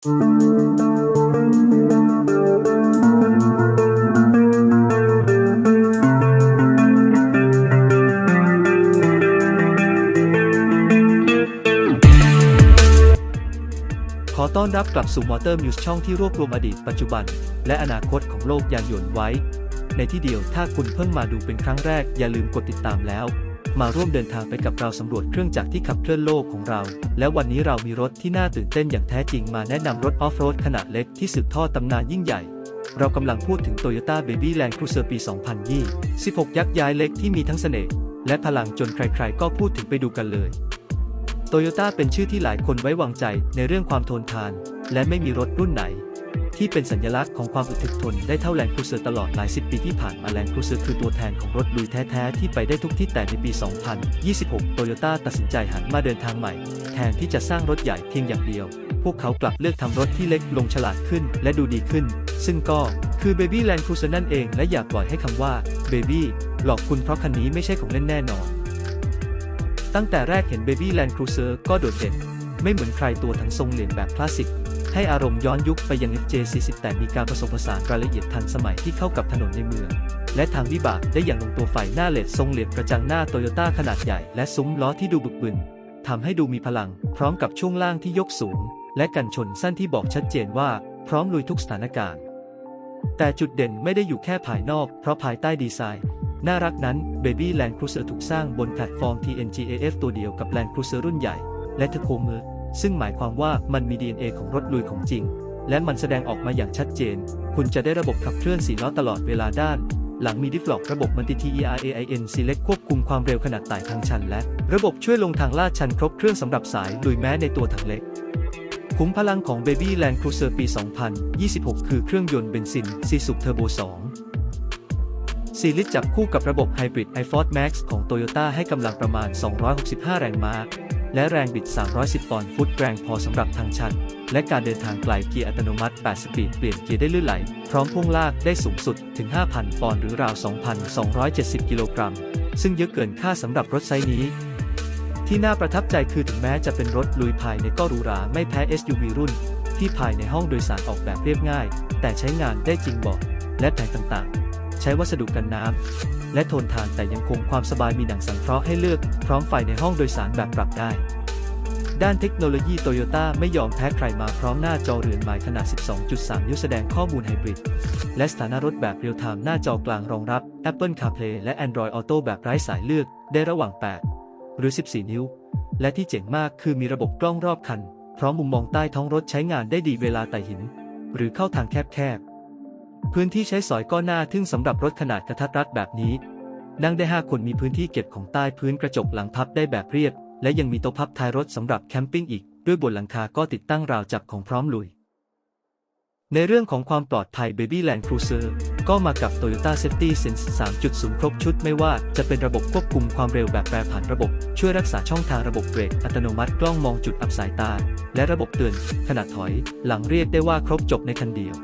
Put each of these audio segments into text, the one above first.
ขอต้อนรับกลับสู่ Motor News ช่องที่รวบรวมอดีตปัจจุบัน และอนาคตของโลกยานยนต์ไว้ ในที่เดียวถ้าคุณเพิ่งมาดูเป็นครั้งแรกอย่าลืมกดติดตามแล้ว มาร่วมเดินทางไปกับเราสำรวจเครื่องจักรที่ขับเคลื่อนโลกของเรา และวันนี้เรามีรถที่น่าตื่นเต้นอย่างแท้จริงมาแนะนำรถออฟโรดขนาดเล็กที่สืบทอดตำนานยิ่งใหญ่ เรากำลังพูดถึง Toyota Baby Land Cruiser ปี 2026 ยักษ์ย้ายเล็กที่มีทั้งเสน่ห์และพลังจนใครๆ ก็พูดถึงไปดูกันเลยโตโยต้าเป็นชื่อที่หลายคนไว้วางใจในเรื่องความทนทาน และไม่มีรถรุ่นไหน ที่เป็นสัญลักษณ์ของความอึดถึกทนได้เท่าแลนด์ครูเซอร์ตลอดหลายสิบปีที่ผ่านมาแลนด์ครูเซอร์คือตัวแทนของรถลุยแท้ๆ ที่ไปได้ทุกที่แต่ในปี 2026 โตโยต้าตัดสินใจหันมาเดินทางใหม่ แทนที่จะสร้างรถใหญ่เพียงอย่างเดียว พวกเขากลับเลือกทำรถที่เล็กลงฉลาดขึ้นและดูดีขึ้น ซึ่งก็คือ Baby Land Cruiser นั่นเองและอย่าปล่อยให้คำว่า Baby หลอกคุณเพราะคันนี้ไม่ใช่ของเล่นแน่นอน ตั้งแต่แรกเห็น Baby Land Cruiser ก็โดดเด่นไม่เหมือนใครตัวถังทรงเหรียญแบบคลาสสิก ให้อารมณ์ย้อนยุคไปยัง FJ40 แต่มีการผสมผสานรายละเอียดทันสมัยที่เข้ากับถนนในเมือง และทางวิบากได้อย่างลงตัวไฟหน้าเลดทรงเหรียญกระจังหน้าโตโยต้าขนาดใหญ่และซุ้มล้อที่ดูบึกบึนทำให้ดูมีพลัง พร้อมกับช่วงล่างที่ยกสูง และกันชนสั้นที่บอกชัดเจนว่าพร้อมลุยทุกสถานการณ์ แต่จุดเด่นไม่ได้อยู่แค่ภายนอก เพราะภายใต้ดีไซน์ น่ารักนั้น Baby Land Cruiser ถูกสร้างบนแพลตฟอร์ม TNGAF ตัวเดียวกับ Land Cruiser รุ่นใหญ่ และเทโคเมอร์ ซึ่งหมายความว่ามันมี DNA ของรถลุยของจริง และมันแสดงออกมาอย่างชัดเจน คุณจะได้ระบบขับเคลื่อน4ล้อตลอดเวลาด้าน หลังมีดิฟล็อกระบบมันติ TERAIN Select ควบคุมความเร็วขนาดไต่ทางชัน และ ระบบช่วยลงทางลาดชันครบเครื่องสำหรับสายลุยแม้ในตัวถังเล็กคุ้มพลังของ Baby Land Cruiser ปี 2026 คือเครื่องยนต์เบนซิน c ีสุ Turbo 2 4 ลิตรจับคู่กับระบบ Hybrid iForce Max ของ Toyota ให้กำลังประมาณ 265 แรงม้า และแรงบิด 310 ปอนด์ฟุตแรงพอสำหรับทางชัน และการเดินทางไกลเกียร์อัตโนมัติ 8 สปีด เปลี่ยนเกียร์ได้ลื่นไหล พร้อมพ่วงลากได้สูงสุดถึง 5,000 ปอนด์หรือราว 2,270 กิโลกรัม ซึ่งเยอะเกินค่าสำหรับรถไซส์นี้ ที่น่าประทับใจคือถึงแม้จะเป็นรถลุยภายในก็หรูหราไม่แพ้ SUV รุ่น ที่ภายในห้องโดยสารออกแบบเรียบง่าย แต่ใช้งานได้จริงบอกและแผงต่างๆ ใช้วัสดุกันน้ำ และทนทานแต่ยังคงความสบายมีหนังสังเคราะห์ให้เลือก พร้อมไฟในห้องโดยสารแบบปรับได้ ด้านเทคโนโลยีโตโยต้าไม่ยอมแพ้ใครมาพร้อมหน้าจอเรือนไม้ขนาด 12.3 นิ้วแสดงข้อมูลไฮบริด และสถานะรถแบบเรียลไทม์หน้าจอกลางรองรับ Apple CarPlay และ Android Auto แบบไร้สายเลือก ได้ระหว่าง 8 หรือ 14 นิ้ว และที่เจ๋งมากคือมีระบบกล้องรอบคัน พร้อมมุมมองใต้ท้องรถใช้งานได้ดีเวลาไต่หิน หรือเข้าทางแคบๆ พื้นที่ใช้สอยก็น่าทึ่งสำหรับรถขนาดกระทัดรัดแบบนี้ นั่งได้ 5 คนมีพื้นที่เก็บของใต้พื้นกระจกหลังพับได้แบบเรียบ และยังมีโต๊ะพับท้ายรถสำหรับแคมปิ้งอีก ด้วยบนหลังคาก็ติดตั้งราวจับของพร้อมลุย ในเรื่องของความปลอดภัย Baby Land Cruiser ก็มากับ Toyota Safety Sense 3.0 ครบชุดไม่ว่าจะเป็นระบบควบคุมความเร็วแบบแปรผันระบบ ช่วยรักษาช่องทางระบบเบรกอัตโนมัติกล้องมองจุดอับสายตา และระบบเตือนขณะถอย หลังเรียกได้ว่าครบจบในคันเดียว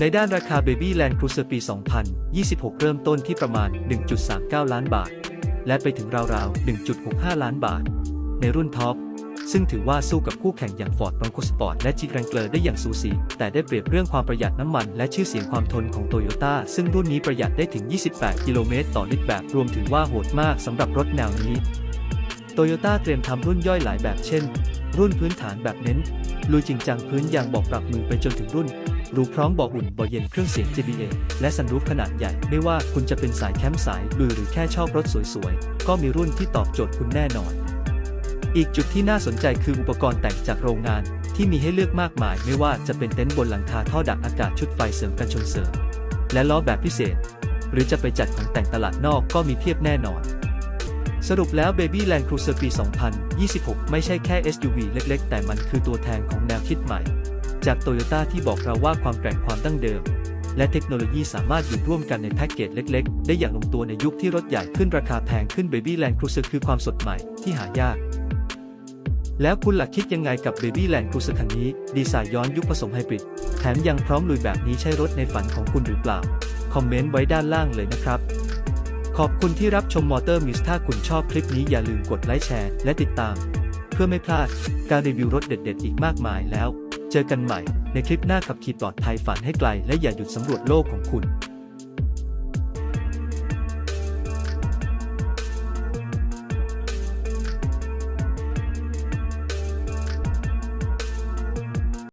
ในด้านราคา Baby Land Cruiser ปี 2026 เริ่มต้นที่ประมาณ 1.39 ล้านบาท และไปถึงราวๆ 1.65 ล้านบาท ในรุ่นท็อป ซึ่งถือว่าสู้กับคู่แข่งอย่าง Ford Bronco Sport และ Jeep Wrangler ได้อย่างสูสี แต่ได้เปรียบเรื่องความประหยัดน้ำมัน และชื่อเสียงความทนของ Toyota ซึ่งรุ่นนี้ประหยัดได้ถึง 28 กิโลเมตรต่อลิตรแบบ รวมถึงว่าโหดมากสำหรับรถแนวนี้ Toyota เตรียมทำรุ่นย่อยหลายแบบเช่น รุ่นพื้นฐานแบบเน้นลุยจริงจังพื้นยางบอกปรับมือไปจนถึงรุ่น รูพร้อมบาะอุ่นบาะเย็นเครื่องเสียง JBL และซันรูฟขนาดใหญ่ ไม่ว่าคุณจะเป็นสายแคมป์สายลุยหรือแค่ชอบรถสวยๆ ก็มีรุ่นที่ตอบโจทย์คุณแน่นอน อีกจุดที่น่าสนใจคืออุปกรณ์แต่งจากโรงงาน ที่มีให้เลือกมากมาย ไม่ว่าจะเป็นเต็นท์บนหลังคาท่อดักอากาศชุดไฟเสริมกันชนเสริม และล้อแบบพิเศษ หรือจะไปจัดของแต่งตลาดนอกก็มีเพียบแน่นอนสรุปแล้ว Baby Land Cruiser ปี 2026 ไม่ใช่แค่ SUV เล็ก ๆ แต่มันคือตัวแทนของแนวคิดใหม่ จากโตโยต้าที่บอกเราว่าความแกร่งความดั้งเดิม และเทคโนโลยีสามารถอยู่ร่วมกันในแพ็กเกจเล็กๆ ได้อย่างลงตัวในยุคที่รถใหญ่ขึ้นราคาแพงขึ้น Baby Land Cruiser คือความสดใหม่ที่หายาก แล้วคุณหลักคิดยังไงกับ Baby Land Cruiser คันนี้ ดีไซน์ย้อนยุคผสมไฮบริดแถมยังพร้อมลุยแบบนี้ใช่รถในฝันของคุณหรือเปล่า คอมเมนต์ไว้ด้านล่างเลยนะครับขอบคุณที่รับชมมอเตอร์มิสถ้าคุณชอบคลิปนี้อย่าลืมกดไลค์แชร์ และติดตาม เพื่อไม่พลาดการรีวิวรถเด็ด ๆ อีกมากมายแล้ว เจอกันใหม่ในคลิปหน้าขับขี่ปลอดภัยฝันให้ไกลและอย่าหยุดสำรวจโลกของคุณ